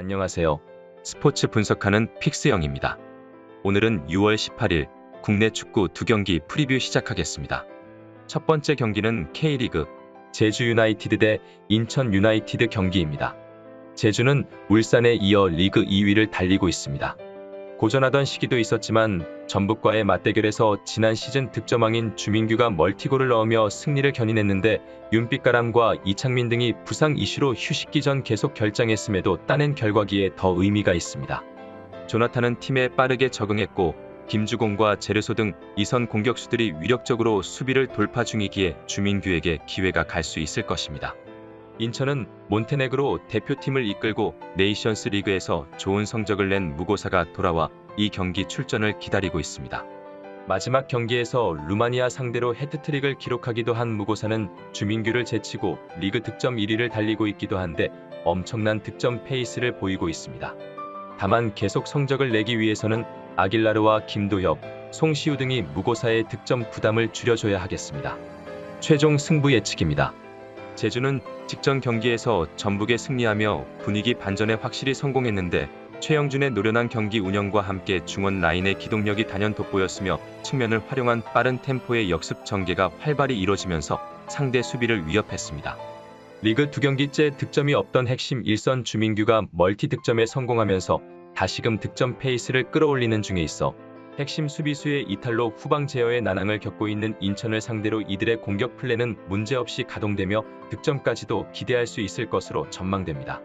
안녕하세요. 스포츠 분석하는 픽스영입니다. 오늘은 6월 18일 국내 축구 두 경기 프리뷰 시작하겠습니다. 첫 번째 경기는 K리그 제주 유나이티드 대 인천 유나이티드 경기입니다. 제주는 울산에 이어 리그 2위를 달리고 있습니다. 고전하던 시기도 있었지만 전북과의 맞대결에서 지난 시즌 득점왕인 주민규가 멀티골을 넣으며 승리를 견인했는데 윤빛가람과 이창민 등이 부상 이슈로 휴식기 전 계속 결장했음에도 따낸 결과기에 더 의미가 있습니다. 조나탄은 팀에 빠르게 적응했고 김주공과 제르소 등 이선 공격수들이 위력적으로 수비를 돌파 중이기에 주민규에게 기회가 갈 수 있을 것입니다. 인천은 몬테네그로 대표팀을 이끌고 네이션스 리그에서 좋은 성적을 낸 무고사가 돌아와 이 경기 출전을 기다리고 있습니다. 마지막 경기에서 루마니아 상대로 헤트트릭을 기록하기도 한 무고사는 주민규를 제치고 리그 득점 1위를 달리고 있기도 한데 엄청난 득점 페이스를 보이고 있습니다. 다만 계속 성적을 내기 위해서는 아길라르와 김도엽, 송시우 등이 무고사의 득점 부담을 줄여줘야 하겠습니다. 최종 승부 예측입니다. 제주는 직전 경기에서 전북에 승리하며 분위기 반전에 확실히 성공했는데 최영준의 노련한 경기 운영과 함께 중원 라인의 기동력이 단연 돋보였으며 측면을 활용한 빠른 템포의 역습 전개가 활발히 이뤄지면서 상대 수비를 위협했습니다. 리그 두 경기째 득점이 없던 핵심 일선 주민규가 멀티 득점에 성공하면서 다시금 득점 페이스를 끌어올리는 중에 있어 핵심 수비수의 이탈로 후방 제어의 난항을 겪고 있는 인천을 상대로 이들의 공격 플랜은 문제없이 가동되며 득점까지도 기대할 수 있을 것으로 전망됩니다.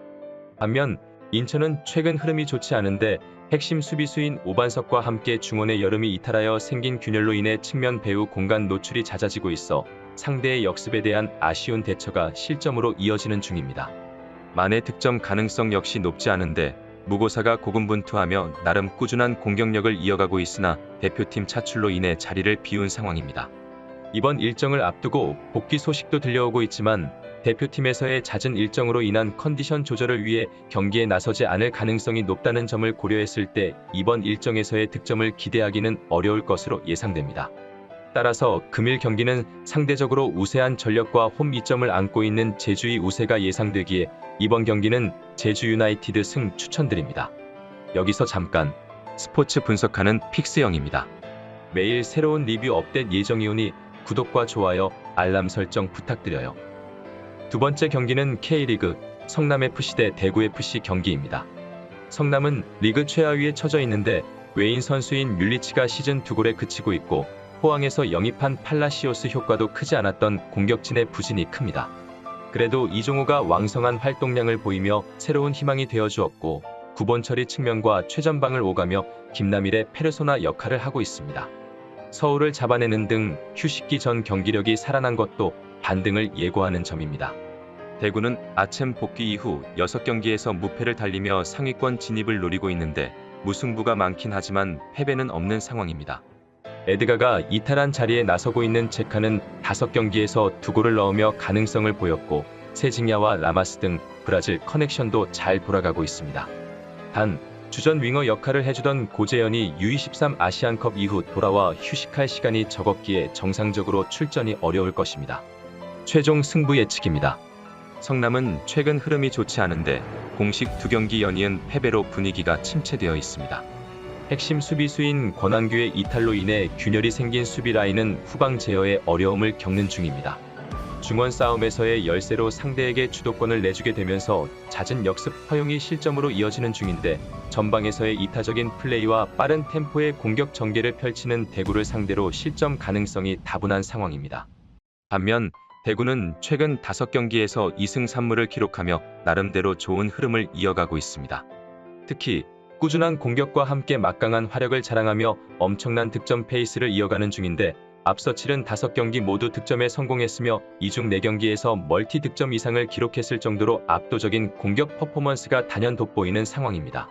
반면 인천은 최근 흐름이 좋지 않은데 핵심 수비수인 오반석과 함께 중원의 여름이 이탈하여 생긴 균열로 인해 측면 배후 공간 노출이 잦아지고 있어 상대의 역습에 대한 아쉬운 대처가 실점으로 이어지는 중입니다. 만의 득점 가능성 역시 높지 않은데 무고사가 고군분투하며 나름 꾸준한 공격력을 이어가고 있으나 대표팀 차출로 인해 자리를 비운 상황입니다. 이번 일정을 앞두고 복귀 소식도 들려오고 있지만 대표팀에서의 잦은 일정으로 인한 컨디션 조절을 위해 경기에 나서지 않을 가능성이 높다는 점을 고려했을 때 이번 일정에서의 득점을 기대하기는 어려울 것으로 예상됩니다. 따라서 금일 경기는 상대적으로 우세한 전력과 홈 이점을 안고 있는 제주의 우세가 예상되기에 이번 경기는 제주 유나이티드 승 추천드립니다. 여기서 잠깐 스포츠 분석하는 픽스영입니다. 매일 새로운 리뷰 업데이트 예정이오니 구독과 좋아요, 알람 설정 부탁드려요. 두 번째 경기는 K리그 성남FC 대 대구FC 경기입니다. 성남은 리그 최하위에 처져 있는데 외인 선수인 뮬리치가 시즌 두 골에 그치고 있고 포항에서 영입한 팔라시오스 효과도 크지 않았던 공격진의 부진이 큽니다. 그래도 이종호가 왕성한 활동량을 보이며 새로운 희망이 되어주었고 9번 처리 측면과 최전방을 오가며 김남일의 페르소나 역할을 하고 있습니다. 서울을 잡아내는 등 휴식기 전 경기력이 살아난 것도 반등을 예고하는 점입니다. 대구는 아침 복귀 이후 6경기에서 무패를 달리며 상위권 진입을 노리고 있는데 무승부가 많긴 하지만 패배는 없는 상황입니다. 에드가가 이탈한 자리에 나서고 있는 체카는 5경기에서 두 골을 넣으며 가능성을 보였고 세징야와 라마스 등 브라질 커넥션도 잘 돌아가고 있습니다. 단 주전 윙어 역할을 해주던 고재현이 U23 아시안컵 이후 돌아와 휴식할 시간이 적었기에 정상적으로 출전이 어려울 것입니다. 최종 승부 예측입니다. 성남은 최근 흐름이 좋지 않은데 공식 두 경기 연이은 패배로 분위기가 침체되어 있습니다. 핵심 수비수인 권한규의 이탈로 인해 균열이 생긴 수비 라인은 후방 제어에 어려움을 겪는 중입니다. 중원 싸움에서의 열세로 상대에게 주도권을 내주게 되면서 잦은 역습 허용이 실점으로 이어지는 중인데 전방에서의 이타적인 플레이와 빠른 템포의 공격 전개를 펼치는 대구를 상대로 실점 가능성이 다분한 상황입니다. 반면 대구는 최근 5경기에서 2승 3무를 기록하며 나름대로 좋은 흐름을 이어가고 있습니다. 특히 꾸준한 공격과 함께 막강한 화력을 자랑하며 엄청난 득점 페이스를 이어가는 중인데 앞서 치른 5경기 모두 득점에 성공했으며 이중 4경기에서 멀티 득점 이상을 기록했을 정도로 압도적인 공격 퍼포먼스가 단연 돋보이는 상황입니다.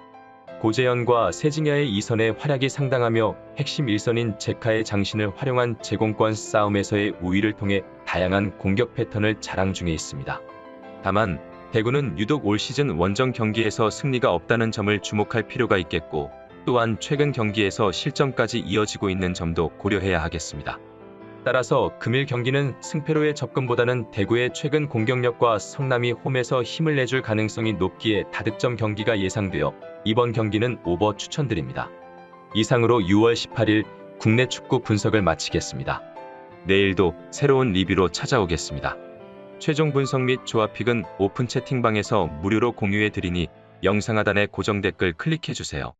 고재현과 세징야의 이선의 활약이 상당하며 핵심 일선인 제카의 장신을 활용한 제공권 싸움에서의 우위를 통해 다양한 공격 패턴을 자랑 중에 있습니다. 다만 대구는 유독 올 시즌 원정 경기에서 승리가 없다는 점을 주목할 필요가 있겠고 또한 최근 경기에서 실점까지 이어지고 있는 점도 고려해야 하겠습니다. 따라서 금일 경기는 승패로의 접근보다는 대구의 최근 공격력과 성남이 홈에서 힘을 내줄 가능성이 높기에 다득점 경기가 예상되어 이번 경기는 오버 추천드립니다. 이상으로 6월 18일 국내 축구 분석을 마치겠습니다. 내일도 새로운 리뷰로 찾아오겠습니다. 최종 분석 및 조합픽은 오픈 채팅방에서 무료로 공유해 드리니 영상 하단의 고정 댓글 클릭해 주세요.